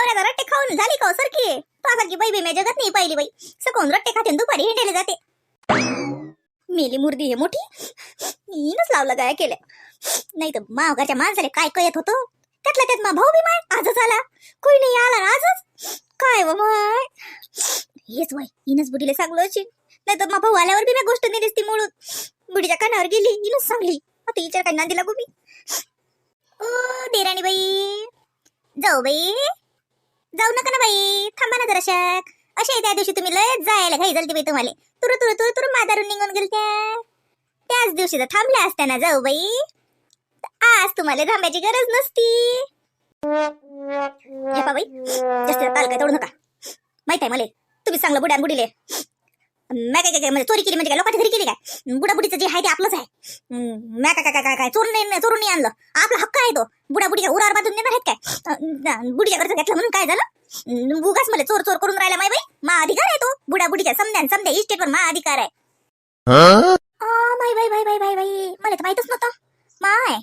नवऱ्याचा रट्टे खाऊन झाली का हो सारखी? सरकी तुझ्यासारखी बाई बी मी जगत नाही पहिली बाई. सकाळून रट्टे खाते दुपारी हिंडायला जाते. मेली मुर्दी हे मोठी. मीनच लावलं गाया केलं नाही तर माघाच्या माणसाला काय कळत होतो? त्यातला त्यात मा भाऊ बी माय आजच आला. कोणी नाही आला ना आजच. काय व माय? हेच वय हिनच बुडीला सांगलो अशी नाही तर मा भाऊ आल्यावर बी मी गोष्ट नाही दिसती मुळून. बुडीच्या कानावर गेली हिनच सांगली. आता हिच्या काय नांदीला गोबी ओ देराणी बाई. जाऊ बाई. जाऊ नका ना बाई थांबा ना जराशाक अशा त्या दिवशी तुम्ही लय जायला घाई झालती बाई तुम्हाला. तुरु तुरु तुरु तुरु माधारून निघून गेलत्या. त्याच दिवशी तर थांबल्या असत्या ना जाऊ बाई. आज तुम्हाला थांबायची गरज नसती. हे पा बाई जास्त ताल तोडू नका. माहीत आहे मला तुम्ही चांगलं बुड्या बुडीले. मॅ काय काय काय म्हणजे चोरी केली म्हणजे काय लोकांच्या घरी केली काय? बुडा बुडीचं जे आहे ते आपलंच आहे. मॅ काय काय काय काय काय चोरून नाही चोरून नाही आणलं. आपला हक्क आहे तो. बुडा बुडी काय उरावर बाजून देणार आहेत काय? बुडीच्या घरचं घेतलं म्हणून काय झालं? उगाच मला चोर चोर करून राहिला माय बाई. मा अधिकार आहे तो. बुडा बुडीच्या समजा समजा इस्टेटवर मा अधिकार आहे. माय बाई बाई बाई बाई बाई. मला तर माहितच नव्हतं. माय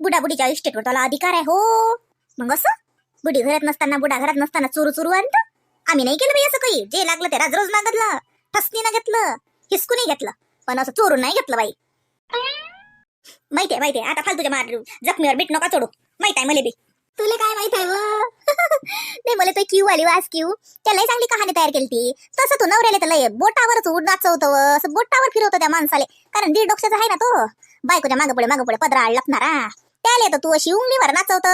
बुडा बुडीच्या इस्टेटवर त्याला अधिकार आहे हो. मग असं? बुडी घरात नसताना बुडा घरात नसताना चोरू चोरू आणतं? आम्ही नाही केलं बाई असं काही. जे लागलं ते राज रोज मागतलं ठसनीनं घेतलं. हिसकूनही घेतलं. पण असं चोरून नाही घेतलं बाई. माहितीये माहितीये आता फालतूच्या मार जखमीवर बीट नका चोडू. माहीत आहे मला बी. तुला काय माहीत आहे नाही मला तो क्यू आली वास क्यू. त्यालाही चांगली कहाणी तयार केली ती. तसं तू नवऱ्याला त्याला बोटावरच उड नाचवतो असं बोटावर फिरवतो त्या माणसाले. कारण दीड डोक्याचा आहे ना तो. बायकोच्या मागे पुढे मागे पुढे पदरा लपणारा. त्याला तर तू अशी उंगलीवर नाचवत.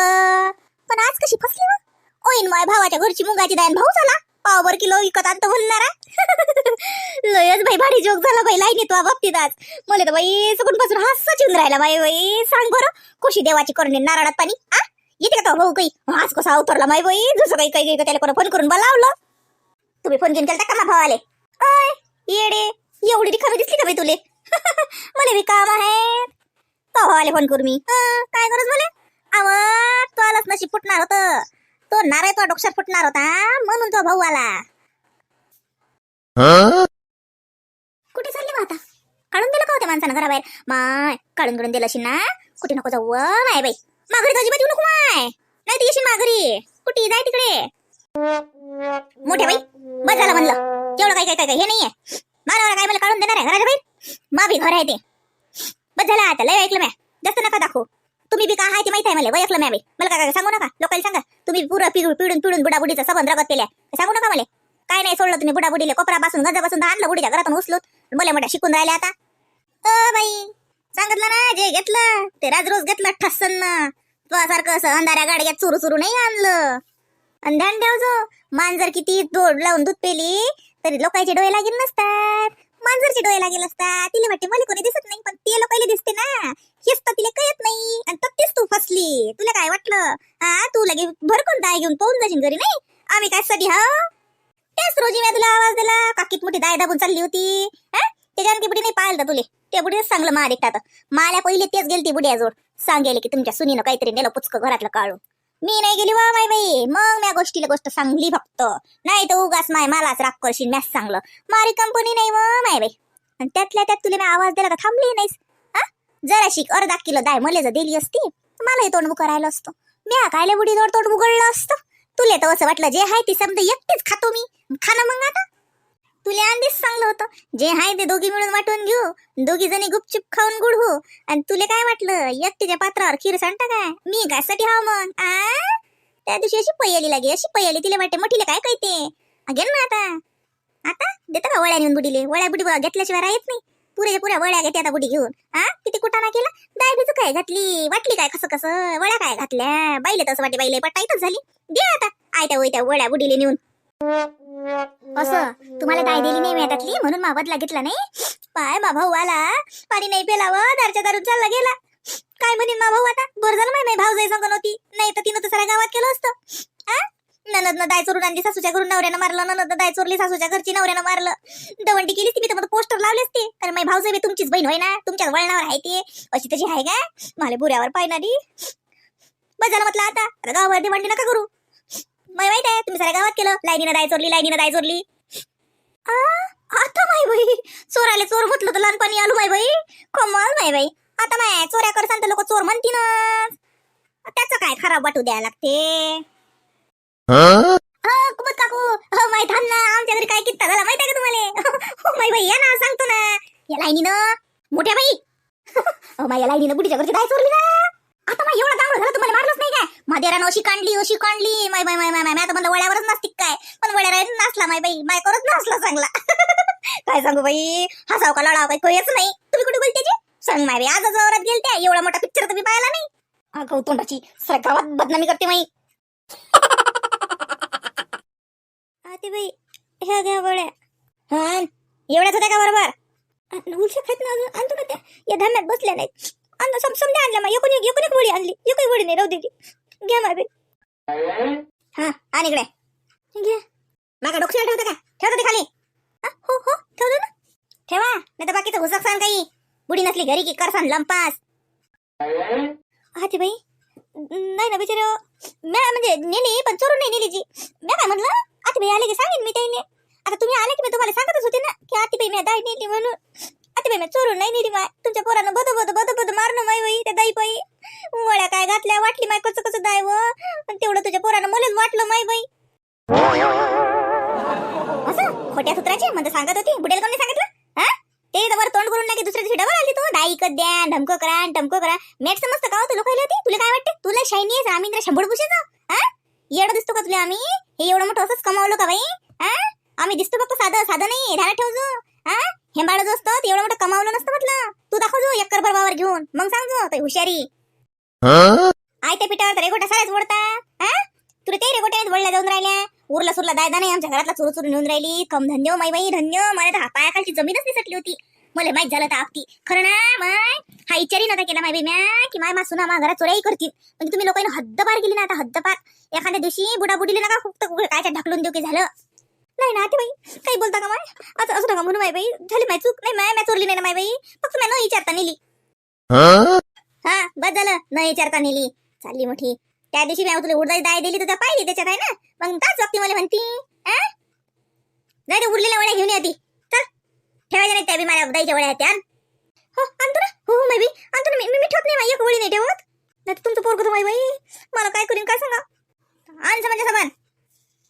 पण आज कशी फसली व? ओईन माय भावाच्या घरची मुगाची दायन भाऊ झाला. पावर किलो विकत आणतो बोलणार लयच भाई भाडी जोक झाला बाई लाईनी तो बाबतीत आज. मला तर बाई सगून पासून हास्य चिऊन राहिला बाई बाई. सांग बरं कशी देवाची करणे नारळात पाणी आ? येते का तो भाऊ काही? आज कसा अवतरला माय बाई? जसं काही काही काही त्याला कोणा फोन करून बोलावलं. तुम्ही फोन घेऊन केला का मा भावाले? अय येडे एवढी रिकामी दिसली का बाई तुले? मला बी काम आहे. तो भावाले फोन करू मी. काय करूच मला आवाज तो आलाच नशी फुटणार होतं. तो नाराय तो डोक्षात फुटणार होता म्हणून तो भाऊ आला. कुठे चालली मग आता? काढून दिलं का होत्या माणसानं घराबाहेर? माय काढून काढून दिलं अशी ना कुठे नको जाऊ माय बाई. माघारी अजिबात येऊ नको माय. नाही ती येशील माघारी. कुठे जाय तिकडे? मोठ्या बाई बस झालं म्हणलं. एवढं काय काय काय हे नाहीये. मानवाला काय मला काढून देणार आहे? घराच्या बाहेर? मा बी घर आहे ते. बस झालं आता लय ऐकलं मॅ जास्त नका दाखवू. तुम्ही बी काय आहे ते माहिती आहे मला वयकलं मॅ मला काय सांगू नका. लोकांना सांगा. तुम्ही पुरं पिळून पिळून पिळून बुडाबुडीचा संबंध रगत केल्या. सांगू नका मला. काय नाही सोडलं तुम्ही बुडाबुडीला. कोपरापासून गजापासून आणलं बुडीच्या घरातून उचलून. मला मोठ्या शिकून राहिले आता. अ बाई सांगितलं ना जे घेतलं ते राज रोज घेतलं ठसन तुझ्यासारखं असं अंधाऱ्या गाड्यात चुरू चुरू नाही आणलं. आणि ध्यान ठेवजो. मांजर किती दोड लावून दूध पेली तरी लोकांचे डोळे लागेल नसतात. मांजरचे डोळे लागेल असता. तिला वाटते मला कोणी दिसत नाही पण ते पहिले दिसते ना. हेच तर तिला कळत नाही. आणि तत्तीच तू फसली. तुला काय वाटलं? हा तू लगे भरकून दाय घेऊन पाहून जाशील घरी नाही? आम्ही काय साठी हा? त्याच रोजी मी तुला आवाज दिला. काकीत मोठी दाय दाबून चालली होती. हा त्याच्यानं ती बुडी नाही पाहिलं तुले. ते बुडीच चांगलं मा देखतात माल्या पहिले तेच गेली ती बुड्याजवळ सांगेल की तुमच्या सुनीनं काहीतरी नेलं पुचकं घरातलं काढून. मी नाही गेली वा माय बाई. मग म्या गोष्टीला गोष्ट सांगली फक्त. नाही तर उगाच माय मलाच राग करशील मॅच सांगलं. मारी कंपनी नाही व माय बाई. आणि त्यातल्या त्यात तुला मी आवाज दिला तर थांबली नाहीस. हा? जरा शिक अर्धा किलो दाय मले जर दिली असती तर मलाही तोंड करायला असतो. म्या कायले बुडी जोड तोंड उघडलं असतं? तुले तर असं वाटलं जे आहे ते समजा एकटीच खातो मी. खाणं मग आता? तुला आधीच सांगलं होतं. जे आहे ते दोघी मिळून वाटून घेऊ. दोघी जणी गुपचूप खाऊन गुड हो आणि तुला काय वाटलं? एकटीच्या पात्रावर खीर सांगता काय? मी काय साठी हा मग? आ? त्या दिवशी अशी पैयाली लागे अशी पयली तिला वाटते. मोठीला काय कळते? अगेन ना आता. आता? देता का वळ्या नेऊन बुडीले? वळ्या बुडी घेतल्याशिवाय राहत नाही. पुरे पुऱ्या वळ्या घेते आता बुडी घेऊन. हा किती कुटाणा केला? दाय बिजू काय घातली? वाटली काय कसं कसं? वळ्या काय घातल्या? बाईले तसं वाटे बाईले पटाईतच झाली. दे आता. आयत्या वयत्या वळ्या बुडीले नेऊन. असं? तुम्हाला दाय दिली नाही त्यातली म्हणून मा घेतला नाही? पाय मा भाऊ आला. पाणी नाही पेलावं. दारच्या दारून चालला गेला. काय म्हणेन मा भाऊ आता? बरं झालं माय भाऊ जाय सांगत होती नाही तर तिनं तर साऱ्या गावात केलं असतं. आ? ननदनं दाय चोरून आणली सासूच्या घरून नवऱ्यानं मारलं ननद दाय चोरली सासूच्या घरची नवऱ्यानं मारलं. दवंडी केली ती तर पोस्टर लावले असते कारण माझी भाऊ तुमचीच बहीण होय ना? तुमच्या वळणावर आहे ते. अशी तशी आहे का? मला बुऱ्यावर पायणारी बजाला म्हटलं आता. आता गावावर दिवंडी नका करू. माय माहीत आहे तुम्ही साऱ्या गावात केलं. लाईनीनं दाय चोरली लाईनीनं दाय चोरली. आ, आता माय बाई. चोराले चोर म्हटलं तर लहानपणी आलो माय बाई. कमाल माय बाई. आता माय चोऱ्या कर सांगते लोक चोर म्हणतीन त्याचं काय खराब वाटू द्यायला लागते? अ, कुबत काकू. हो माहीत आहे ना आमच्या घरी काय किस्सा झाला माहीत आहे का तुम्हाला? हो माई बाई या ना सांगतो ना. या लाईनीनं. मोठ्या बाई. अहो माई या लाईनीनं बुडीच्या घरची काय चोरली ना. आता माई एवढा दांगड झाला तुम्हाला मारलंच नाही काय? मादेरानं अशी काढली अशी काढली माय बाय माय माय माय आता म्हणलं वड्यावरच नाचतिक काय? पण वड्यावर नाचला माय बाई. माय करत नाचला चांगला. काय सांगू बाई? हसाव का लढाव काही कळच नाही. तुम्ही कुठे बोलते जी? सांग माय बाई आजच वावरात गेलते एवढा मोठा पिक्चर तुम्ही पाहिला नाही. अगं तोंडाची. सर गावात बदनामी करते माई. आते बाई ह्या घ्या गोळ्या हा एवढ्याच होत्या का बरोबर? उलशा खात ना अजून? आणतो का त्या. या धान्यात बसल्या नाहीत. अन्न सम समजा आणल्या मग एकूण एक एकूण एक वडी आणली एकही वडी नाही राहू दिली घ्या माय हा आणि इकडे घ्या माका डोक्याला ठेवतं का ठेवतो ते खाली हा, हो हो ठेवतो ना ठेवा नाही तर बाकीचं हुसक सांग काही बुडी नसली घरी की करसान लंपास हा ते बाई नाही ना बिचार म्या म्हणजे नेली पण चोरून नाही नेली जी म्या काय म्हणलं आता बाई आले की सांगेन मी त्याने आता तुम्ही आले की मी तुम्हाला सांगतच होते ना की आती बाई म्या दाय नेली म्हणून आता बाई म्या चोरून नाही नेली माय तुमच्या पोरानं बद बद बद बद मारणं माय बाई त्या दाई पाई वळ्या काय घातल्या वाटली माय कसं कसं दाय व. तेवढं तुझ्या पोरानं मलाच वाटलं माय बाई. असं? खोट्या सूत्राचे? म्हणजे सांगत होती? बुडेल कोणी सांगितलं? हा? ते तर बरं तोंड करून नाही की दुसऱ्या दिवशी डबल आली तू. दाई कद द्या ढमको करा आणि टमको करा. मेट समजतं का होतं लोकायला होती तुला काय वाटते? तुला शायनी आहे आम्ही शंभर भुशीचं. हा? एवढं दिसतो का तुला आम्ही? हे एवढं मोठं असंच कमावलो का बाई? हा? आम्ही दिसतो फक्त साधं साधं नाही ध्यानात ठेवतो हा? हेंबाळ जो असतं ते एवढं मोठं कमावलं नसतं म्हटलं. तू दाखव जो एकर बरोबर घेऊन. मग सांग जो हुशारी. आय त्या पिठावर तर रेगोटा साऱ्याच ओढता हा? तुला ते रेगोट्यात वळल्या जाऊन राहिल्या. उरला सुरला दायदा नाही आमच्या घरातला चुरू चुरू नेऊन राहिली. कम धन्य माई बाई धन्य मला तर हा पायाखालची जमीनच निसटली होती. मला माहीत झालं तर आपती. खरं ना माय? हा विचारही नव्हता केला माय बाई म्या की माय मासून मा घरात चोऱ्याही करतील. म्हणजे तुम्ही लोकांनी हद्दपार केली ना आता हद्दपार. एखाद्या दिवशी बुडा बुडीला नका फक्त काय ढकलून देऊ की झालं. नाही ना ते बाई काही बोलता का माय? असं असं नका म्हणून माय बाई. झाली माय चूक. नाही माय मॅच चोरली नाही ना माय बाई. फक्त मॅ न विचारता नेली. हा बस झालं. न विचारता नेली. चालली मोठी. त्या दिवशी मी तुला उडदाची दाय दिली तर पाहिली त्याच्यात आहे ना. मग त्याच वक्ती मला म्हणती नाही ते उरलेल्या वड्या घेऊन येते चल. ठेवायच्या नाही त्या बी माझ्या दाईच्या वड्या आहेत त्या. हो आणतो ना हो हो मी आणतो ना मी मी- ठेवत नाही माझी एक वळी नाही ठेवत. नाही तुमचं पोरग माई बाई. मला काय करीन काय सांगा आण म्हणजे सामान.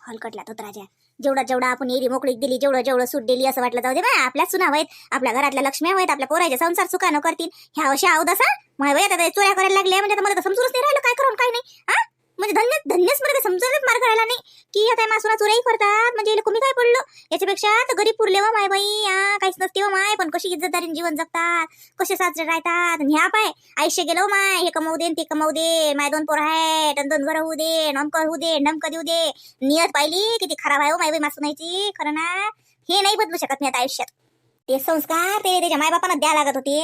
हलकटला तो राजा. जेवढा जेवढा आपण एरी मोकळीक दिली जेवढं जेवढं सूट दिली असं वाटलं जाऊ दे बाय आपल्या सुना आहेत आपल्या घरातल्या लक्ष्मी आहेत आपल्या पोराच्या संसार सुखानं करतील. ह्या अशा आहोत असा माय आता चोऱ्या करायला लागल्या म्हणजे मला तर समजूनच नाही राहिलं काय करून काय नाही हा? म्हणजे धन्य धन्यच मला काही समजूनच मार्ग राहिला नाही. की आता मासुरा चोराई करतात. म्हणजे याला कमी काय पडलो याच्यापेक्षा तर गरीब पुरले व माय बाई. या काहीच नसते हो माय. पण कशी इज्जतदारीने जीवन जगतात. कसे साजरे राहतात. ह्या पाय आयुष्य गेलो हो माय. हे कमवू दे ते कमवू दे. माय दोन पोर आहेत. आणि दोन घर होऊ दे. नमक होऊ दे नमकं देऊ दे. नियत पाहिली किती खराब आहे हो माय बाई मासुनायची खरं ना? हे नाही बदलू शकत मी आता आयुष्यात. ते संस्कार ते त्याच्या मायबापांना द्या लागत होते.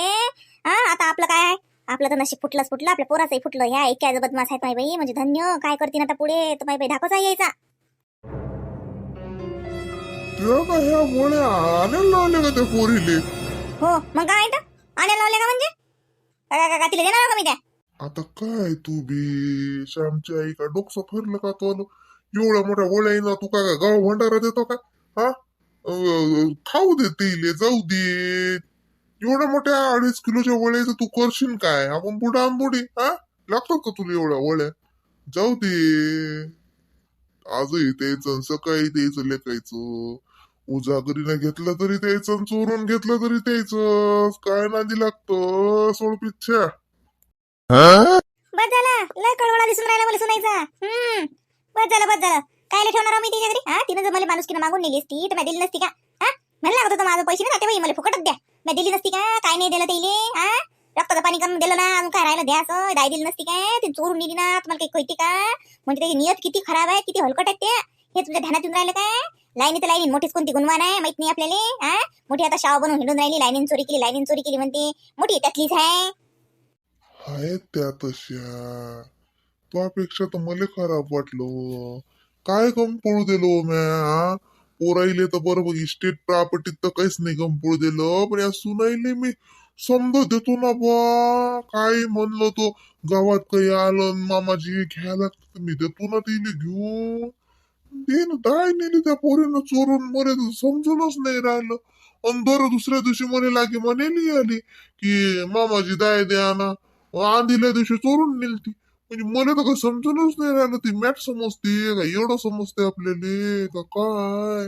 हा आता आपलं काय आपलं तर नशीब फुटलंच फुटलं आपल्या पोराचंही फुटलं. ह्या ऐक्या बदमाश आहेत माय बाई. म्हणजे धन्य काय करतील आता पुढे? तर माय बाई धाकच आहे यायचा. का ह्या गोळ्या आणायला लावल्या का त्या पोरीले? हो मग काय तर आणायला लावले का म्हणजे? काय काय- काय तिला देणार का मी त्या? आता काय तू बी? श्यामची आई का डोकं फिरलं का तो एवढ्या मोठ्या गोळ्या येणार तू काय काय गाव भंडारा देतो का? हा? अं, खाऊ दे तिले जाऊ दे. एवढ्या मोठ्या अडीच किलोच्या वळ्याचं तू करशील काय? आपण बुडा आण बुडी हा? लागतात का तुला एवढ्या वळ्या जाऊ दे. आजही द्यायचं सकाळी द्यायचं लेखायचं उजागरीने घेतलं तरी द्यायचं चोरून घेतलं तरी द्यायचं काय नादी लागतं? सोड पिच्छा बस झाला. लय कळवळा दिसून राहिला मला सुनायचा हम्म. बस झालं बस झालं. कायला ठेवणार आहो मी तिच्या घरी? हा तिनं जर मला माणुसकीनं मागून नेली असती तर मी दिली नसती का? हा? मला लागत होतं माझं पैसे नाही बाई मला फुकटच द्या. मी दिली नसती का? काय नाही दिलं तिले हा रक्ताचं पाणी करून दिलं ना अजून काय राहिलं? द्यायचं दाय दिली नसती काय? ती चोरून दिली ना तुम्हाला काही कळते का? म्हणजे त्याची नियत किती खराब आहे किती हलकट आहे त्या हे तुमच्या ध्यानात येऊन राहिलं काय? लाईनी तर लाईनी मोठीच कोणती गुणवान आहे माहीत नाही आपल्याला हा मोठी आता शाव बनवून हिंडून राहिली लाईनीन चोरी केली लाईनीन चोरी केली म्हणते. मोठी त्यातलीच आहे. आहेत त्या तशा. त्यापेक्षा तर मला खराब वाटलो हो. काय कम पळू दिलो हो म्या पोराईले तर बरोबर इस्टेट प्रॉपर्टीत तर काहीच नाही गंपूळ दिलं. पण या सुनाईले मी समजा देतो ना बा. काय म्हणलं तो? गावात काही आलं न मामाजी घ्यायला लागतं तर मी देतो ना तिने घेऊन. दे ना दाय नेली त्या पोरीनं चोरून मरे समजूनच नाही राहिलं. अंधार दुसऱ्या दिवशी म्हणे लागे म्हणे आली की मामाजी दाय द्या ना. आंधील्या दिवशी चोरून नेलती. म्हणजे मला तर काही समजूनच नाही राहिलं. ती मॅट समजते का? एवढं समजते आपल्याला का काय?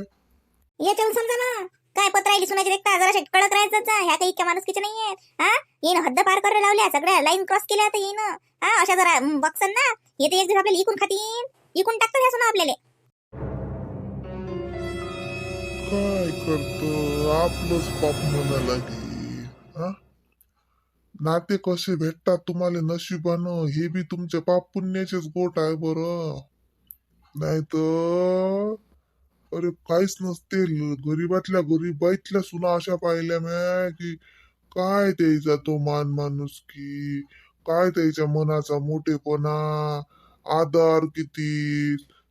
याच्यावर समजा ना. काय पत्र आली सुनाची देखता? जरा कडक राहायचं जा. ह्या काही इतक्या माणुसकीच्या नाहीये. हा? येईन हद्द पार करायला लावल्या. सगळ्या लाईन क्रॉस केल्या आता येईन हा? अशा जरा बघसन ना. येते एक दिवस आपल्याला इकून खातीन. इकून टाकतात ह्या सुना आपल्याला. काय करत? आपलंच पाप म्हणा हा नाते कसे भेटतात तुम्हाला नशिबानं. हे बी तुमच्या पाप पुण्याचेच गोट आहे बरं. नाही तर अरे काहीच नसते. गरीबातल्या गरीबाईतल्या सुना अशा पाहिल्या म्या की काय त्याचा तो मान माणूस की काय त्याच्या मनाचा मोठेपणा आदर किती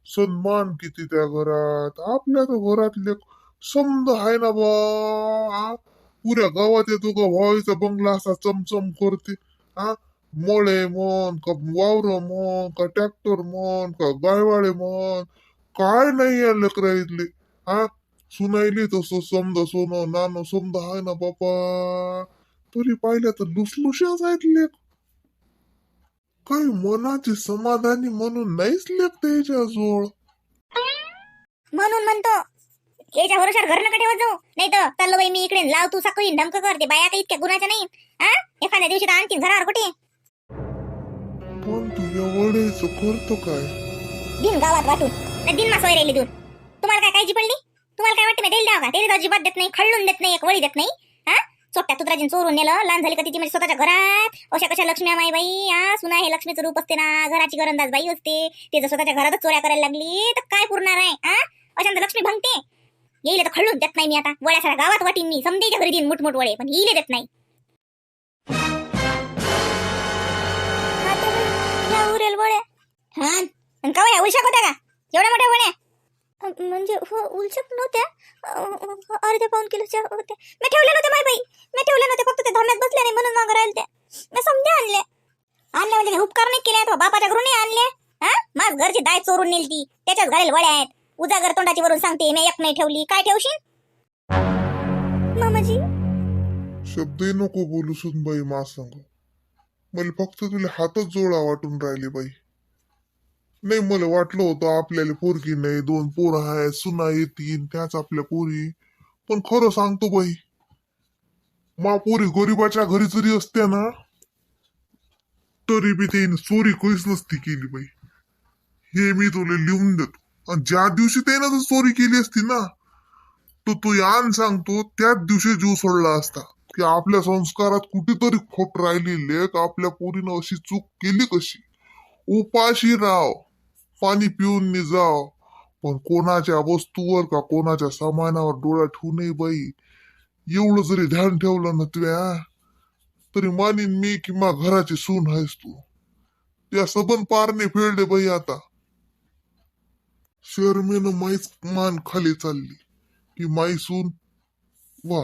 सन्मान किती त्या घरात. आपल्या तर घरातले समज आहे ना बा. पुऱ्या गावात येतो का? व्हायचा बंगला असा चमचम करते. हा? मळे म्हण का वावर म्हण का ट्रॅक्टर म्हण का गायवाळे म्हण. काय नाही या लेकरा इथले. हा? सुनायली तसं समजा सोनं नानं समजा आहे ना बापा. तरी पाहिल्या तर लुसलुशाच आहेत लेख काही मनाचे समाधानी म्हणून नाहीच लेख त्याच्या जोड म्हणून म्हणतो याच्या भरोशावर घर नका ठेवत जाऊ. नाही तर चाललो बाई मी इकडे लाव तू साखळी धमक करते बाया काही इतक्या गुणाच्या नाही. हा? एखाद्या दिवशी तर आणखी घरावर कुठे? पण तू एवढेच करतो काय? दिन गावात वाटून नाही दिन मासवाय राहिली देऊन तुम्हाला काय काळजी पडली? तुम्हाला काय वाटतं मी देईल द्यावा का ते अजिबात देत नाही खळून देत नाही एक वळी देत नाही. हा? चोट्या तुत्राजीन चोरून नेलं लहान झाली का तिची म्हणजे स्वतःच्या घरात? अशा कशा लक्ष्मी माई बाई? हा सुना हे लक्ष्मीचं रूप असते ना घराची घरंदाज बाई असते. ते जर स्वतःच्या घरातच चोऱ्या करायला लागली तर काय पुरणार आहे? हा? अशांत लक्ष्मी भंगते. येईल तर खळून देत नाही मी आता. वड्यासारा गावात वाटीन मी समजेच्या घरी देईन मुठमुठ वडे पण येईल देत नाही. उरेल वड्या हा? आणि का वड्या उलशा होत्या का? एवढ्या मोठ्या वड्या म्हणजे हो उलचक नव्हत्या. अर्ध्या पाऊन किलोच्या होत्या. मी ठेवल्या नव्हत्या माय बाई. मी ठेवल्या नव्हत्या फक्त ते धाम्यात बसल्या नाही म्हणून मागं राहिले त्या. मी समजा आणल्या. आणल्या म्हणजे उपकार नाही केले बापाच्या घरून आणले हा? माझ घरची दाय चोरून नेली ती त्याच्याच घालेल वड्या आहेत. उजागर तोंडाची वरून सांगते मी एक नाही ठेवली. काय ठेवशील? मामाजी. शब्दही नको बोलू सुन बाई मा सांग. मला फक्त तुला हातच जोडा वाटून राहिले बाई. नाही मला वाटलं होतं आपल्याला पोरगी नाही दोन पोरं आहेत सुना येतील त्याच आपल्या पोरी. पण खरं सांगतो बाई मा पोरी गरीबाच्या घरी जरी असत्या ना तरी बी ते चोरी काहीच नसती केली बाई. हे मी तुला लिहून देतो. ज्या दिवशी त्यानं चोरी केली असती ना तो तो यान सांगतो त्याच दिवशी जीव सोडला असता. की आपल्या संस्कारात कुठेतरी खोट राहिली का आपल्या पोरीनं अशी चूक केली कशी? उपाशी राव पाणी पिऊन जाव. पण कोणाच्या वस्तूवर का कोणाच्या सामानावर डोळा ठेवू नये बाई. एवढं जरी ध्यान ठेवलं ना तुया तरी मानीन मी किंवा घराची सून आहेस तू. त्या सबन पारने फेडले बाई आता. शर्मेनं माईस मान खाली चालली. की माईसून वा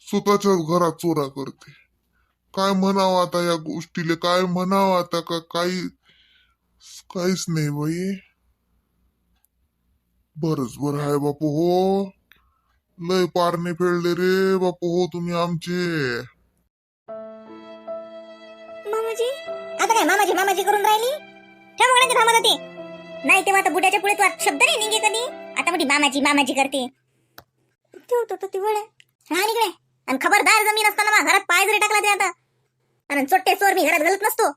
स्वतःच्याच घरात चोरा करते. काय म्हणावं आता या गोष्टीले? काय म्हणावं आता का काही काहीच नाही बाई. बरच बर आहे बापू हो. लय पारणे फेडले रे बापू हो तुम्ही आमचे. मामाजी आता काय मामाजी मामाजी करून राहिली? ठेवा ते. नाही तेव्हा आता बुड्याच्या पुढे तू शब्द नाही निघे कधी. आता मोठी मामाजी मामाजी करते. ठेवतो तर ती वड्या हा निघले. आणि खबरदार जमीन असताना घरात पाय जरी टाकला ते आता. आणि चोट्टे चोर मी घरात घालत नसतो.